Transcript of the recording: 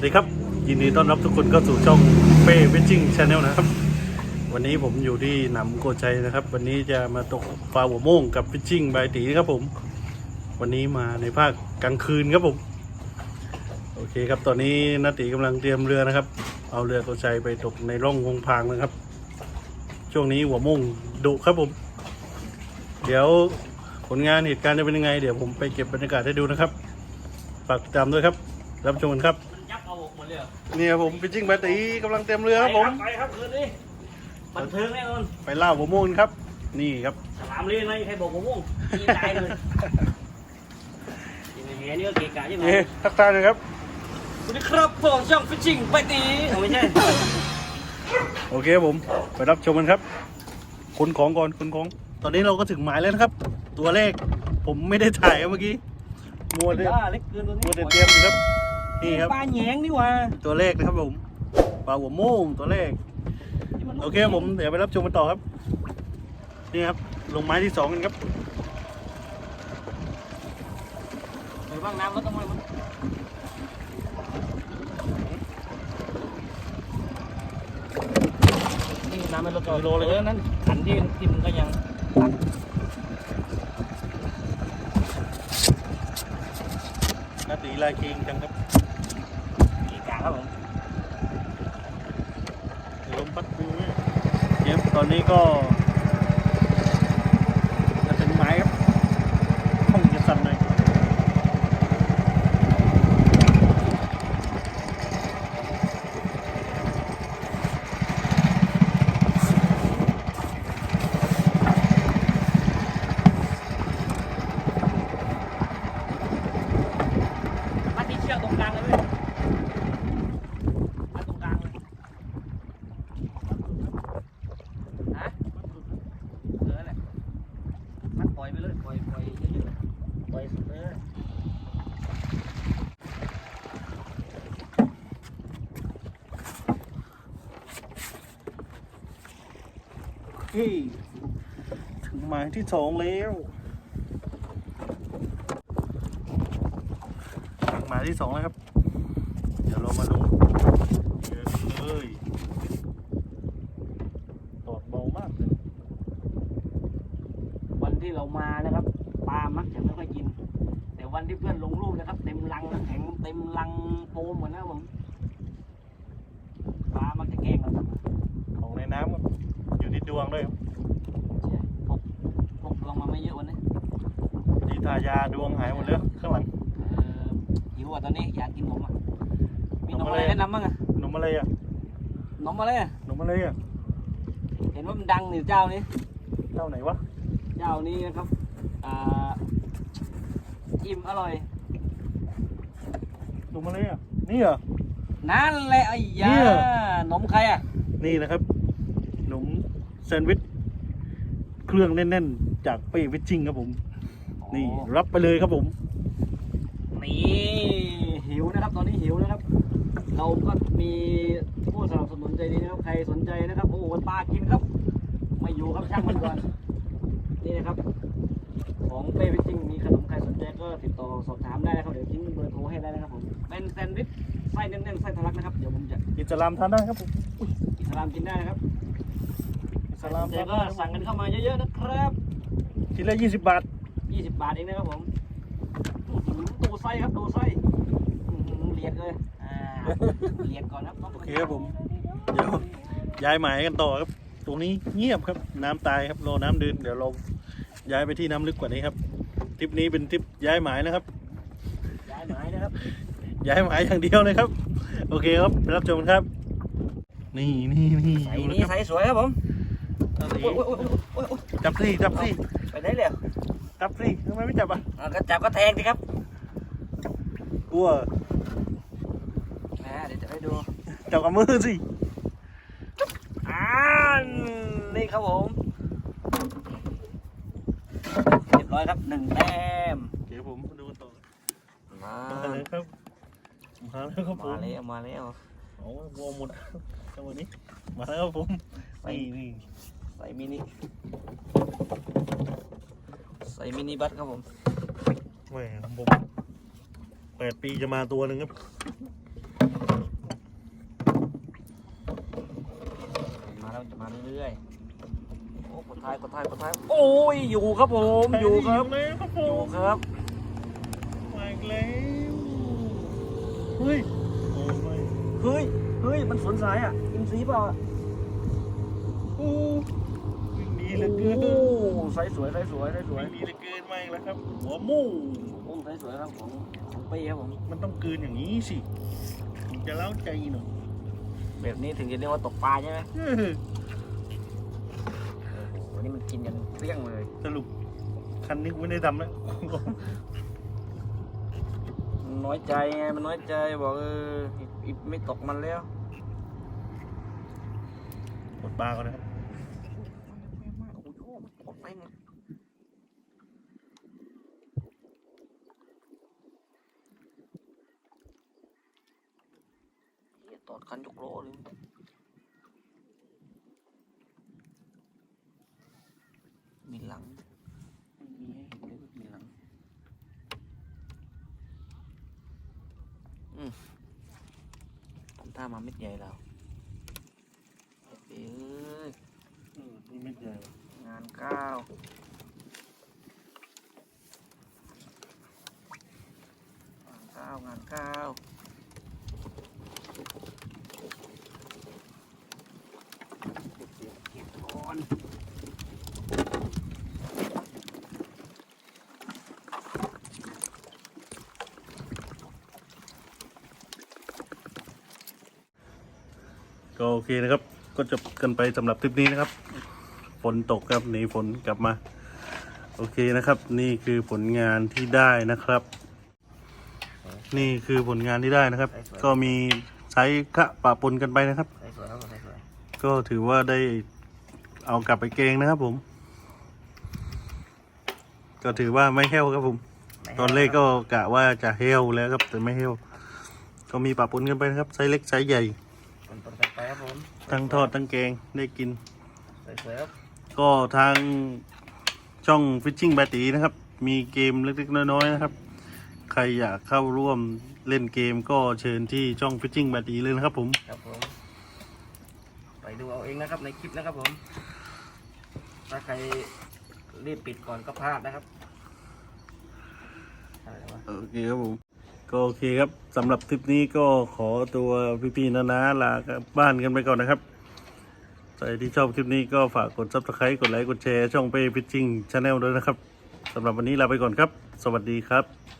วัสดีครับ ยินดีต้อนรับทุกคนเข้าสู่ช่องเป้เวจิ้งชาแนลนะครับ วันนี้ผมอยู่ที่หนำโกชัยนะครับ วันนี้จะมาตกปลาหัวโม่งกับฟิชชิ่งบายตีครับผม วันนี้มาในภาคกลางคืนครับผมโอเคครับตอนนี้นาตีกำลังเตรียมเรือนะครับ เอาเรือโกชัยไปตกในร่องวงพางนะครับ ช่วงนี้หัวโม่งดุครับผม เดี๋ยวผลงานเหตุการณ์จะเป็นยังไง เดี๋ยวผมไปเก็บบรรยากาศให้ดูนะครับฝากติดตามด้วยครับ รับชมกันครับ เอาหมดเลยเหรอนี่ครับผมฟิชชิ่งบายตีกำลังเตรียมเรือครับผมไปครับคืนนี้บันเทิงแน่นอนไปล่าหัวโม่งครับ นี่ครับฉลามเรียนไหมใครบอกผมม่วงยิงตายเลยยังไงแหนี่ก็เกะกะใช่ไหมเอ๊ะทักทายหน่อยครับสวัสดีครับพวกช่องฟิชชิ่งไปตีเอาไม่ใช่โอเคครับผมไปรับชมกันครับขนของก่อนขนของ ตอนนี้เราก็ถึงหมายแล้วนะครับ ตัวเลขผมไม่ได้ถ่ายครับเมื่อกี้มัวแต่ย่าเล็กเกินตัวนี้มัวแต่เตรียมอยู่ครับ นี่ครับปลาแหยงนี่หว่าตัวเลขนะครับผมปลาหัวโม่งตัวเลขโอเคครับผมเดี๋ยวไปรับชมกันต่อครับ นี่ครับลงไม้ที่สองกันครับไปบ้างน้ำก็ต้องมานี่น้ำไม่ลดกิโลเลยเออนั่นขันที่ที่มันก็ยังนาตีลายคิงจังครับเกะกะ ครับผมลมพัดฟิวเนี่ยเดี๋ยวตอนนี้ก็จะถึงไม้ครับห้องจะสั่นหน่อย มัดที่เชือกตรงกลางเลยเว้ยมัดตรงกลางเลยฮะเออแหละมัด ปล่อยไปเลยปล่อยเยอะๆเลยปล่อยสุดเลยเฮ้ยถึงหมายที่สองแล้วถึงหมายที่สองแล้วครับ เดี๋ยวเรามาลงเรือกันเลยตอดเบามากเลย วันที่เรามานะครับ ปลามักจะไม่ค่อยกิน แต่วันที่เพื่อนลงรูปนะครับ เต็มลังน้ำแข็งเต็มลังโฟมหมดนะครับผมปลามักจะแกล้งเราครับของในน้ำครับอยู่ที่ดวงด้วยครับใช่พกพกดวงมาไม่เยอะวันนี้ที่ทายาดวงหายหมดแล้วข้างหลังเออหิวอะตอนนี้อยากกินนมอะมีนนมมอะอะไรไรแนะนำบ้างอะนมอะไรอะนมอะไรอะนมอะไรอะเห็นว่ามันดังอยู่เจ้านี้เจ้าไหนวะ เจ้านี้นะครับอ่า อิ่มอร่อยนมอะไรอะนี่เหรอ นั่นแหละไอ้ยาเนี่ยนมใครอะนี่นะครับขนมแซนด์วิชเครื่องแน่นๆ จากเป้วิชชิ่งครับผม นี่รับไปเลยครับผม นี่หิวนะครับ ตอนนี้หิวนะครับ เราก็มีผู้สนับสนุนใจดีนะครับ ใครสนใจนะครับ โอ้โหปลากินครับ ไม่อยู่ครับช่างมันก่อน นี่นะครับ ของเป้วิจิงมีขนมใครสนใจก็ติดต่อสอบถามได้นะครับเดี๋ยวทิ้งเบอร์โทรให้ได้นะครับผมเป็นแซนด์วิชไส้แน่นๆไส้ทะลักนะครับเดี๋ยวผมจะอิสลามทานได้ครับผมอิสลามกินได้นะครับอิสลามเดี๋ทายนวได้ก็สั่งกันเข้ามาเยอะๆนะครับชิ้นละยี่สิบบาท 20 บาทเองนะครับผมอื้อหือดูไส้ครับดูไส้อื้อหือเลียดเลยอ่าเลียดก่อนครับโอเคครับผมเดี๋ยวย้ายหมายกันต่อครับ ตรงนี้เงียบครับน้ำตายครับรอน้ำเดินเดี๋ยวเรา ย้ายไปที่น้ำลึกกว่านี้ครับทริปนี้เป็นทริปย้ายหมายนะครับ ย้ายหมายนะครับ ย้ายหมายอย่างเดียวเลยครับ โอเคครับไปรับชมกันครับ นี่นี่นี่ใส่ดูนี้นะครับใส่สวยครับผมตอนนี้โอ้ยโอ้ยโอ้ยโอ้ยโอ้ยจับสิจับสิไปไหนเลยจับสิทำไมไม่จับอะอะก็จับก็แทงสิครับกลัวอ่าเดี๋ยวจะให้ดูจับกับมือสิอ่านี่ครับผม อยครับหนึ่งแต้มเดี๋ยวผมดูต่อมาเลยครับมาแล้วครับผมมาแล้วมาแล้วโอ้วัวหมดจังหวะนี้มาแล้วครับผมใส่นี่ใส่มินิใส่มินิบัสครับผมแหมผมแปดปีจะมาตัวหนึ่งครับมาแล้วจะมาเรื่อย กดท้ายกดท้ายกดท้ายโอ้ยอยู่ครับผมอยู่ครับเลยครับผอยู่มครับมาอีกแล้วเฮ้ยโอ้ไม่เฮ้ยเฮ้ยมันสวนสายอะอินซีเปล่าอะโอ้วิ่งหนีเหลือเกินโอ้ไซส์สวยไซส์สวยไซส์สวยวิ่งหนีเหลือเกินมาอีกแล้วครับ หัวหมูโอ้ไซส์สวยครับของของเป้ครับผมมันต้องกลืนอย่างนี้สิถึงจะเล่าใจหน่อยแบบนี้ถึงจะเรียกว่าตกปลาใช่ไหมเออโอ้โหวั นนี้มันกินกันเกลี้ยงเลย สรุปคันนี้กูไม่ได้ทำแล้วมันน้อยใจไง มันน้อยใจบอกเอออีกอีกไม่ตกมันแล้วหมดปลาก่อนนะครับโอ้โหตกแม่งเหี้ยตอดคันยกโลเลย มีหลังไม่มีให้เห็นเลยว่ามีหลังอืมทำท่ามาเม็ดใหญ่แล้วเอ้ยอืมนี่ไม่ใหญ่งานก้าวงานก้าวงานก้าวเก็บก่อน ก็โอเคนะครับ ก็จบกันไปสำหรับทริปนี้นะครับ ฝนตกครับหนีฝนกลับมา โอเคนะครับ นี่คือผลงานที่ได้นะครับ นี่คือผลงานที่ได้นะครับ ก็มีใช้กะปะปนกันไปนะครับใส่สวยครับใส่สวยก็ถือว่าได้เอากลับไปเกงนะครับผม ก็ถือว่าไม่เฮลครับผม ตอนแรกก็กะว่าจะเฮลแล้วครับแต่ไม่เฮลก็มีปะปนกันไปนะครับไซส์เล็กไซส์ใหญ่ ปนปนกันไปครับผมทั้งทอดทั้งแกงได้กินใส่สวยครับก็ทางช่องฟิชชิ่งบาตีนะครับ มีเกมเล็กๆน้อยๆนะครับ ใครอยากเข้าร่วมเล่นเกมก็เชิญที่ช่องฟิชชิ่งบาตีเลยนะครับผม ครับผม ไปดูเอาเองนะครับในคลิปนะครับผม ถ้าใครรีบปิดก่อนก็พลาดนะครับอะไรวะ โอเคครับผม ก็โอเคครับสำหรับทริปนี้ก็ขอตัวพี่ๆนาๆลาบ้านกันไปก่อนนะครับใครที่ชอบคลิปนี้ก็ฝากกด subscribe กดไลค์กดแชร์ช่องเป้ฟิชชิ่งชาแนลด้วยนะครับสำหรับวันนี้ลาไปก่อนครับ สวัสดีครับ